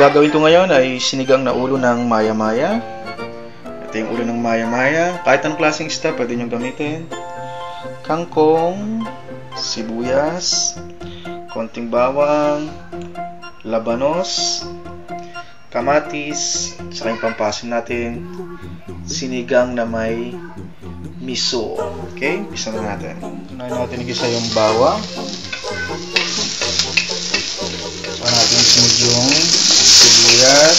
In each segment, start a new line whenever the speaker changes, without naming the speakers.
Gagawin ko ngayon ay sinigang na ulo ng maya-maya. Ito yung ulo ng maya-maya. Kahit anong klaseng isda, pwede nyo gamitin. Kangkong, sibuyas, konting bawang, labanos, kamatis, saka yung pampasin natin, sinigang na may miso. Okay? Isa na natin. Unahin natin igisa yung bawang. Sunod yung sibuyas,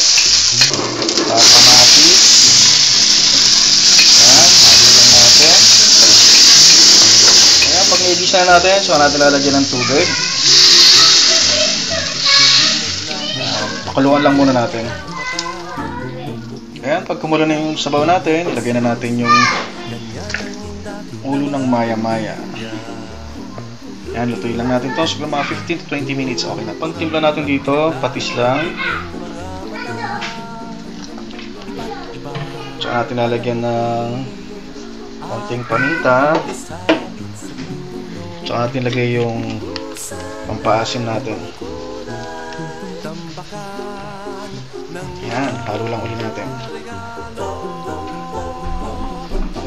saka kamatis. Yan, halulan natin. Ayan, pag naigisa na natin, saka natin lalagyan ng tubig. Pakuluan lang muna natin. Ayan, pag kumulo na yung sabaw natin, ilagay na natin yung ulo ng maya-maya. Yan, lutuin lang natin to. Siguro mga 15 to 20 minutes, okay na. Pag timpla natin dito, patis lang. Tsaka natin lalagyan ng konting paminta. Tsaka natin lagay yung pampaasim natin. Yan, halo lang ulit natin.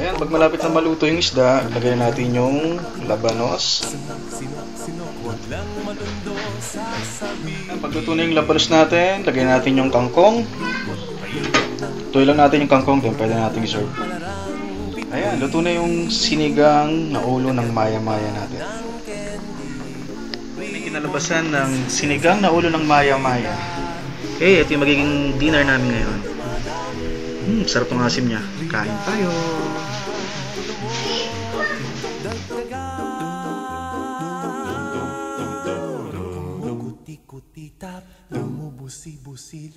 Ayan, pag malapit na maluto yung isda, lagay natin yung labanos. Ayan, pag luto na yung labanos natin, lagay natin yung kangkong. Tuloy lang natin yung kangkong, then pwede natin i-serve. Ayan, luto na yung sinigang na ulo ng maya-maya natin. May kinalabasan ng sinigang na ulo ng maya-maya. Okay, ito yung magiging dinner namin ngayon. Hmm, serta asimnya. kain tayo.
Dumubusi-busi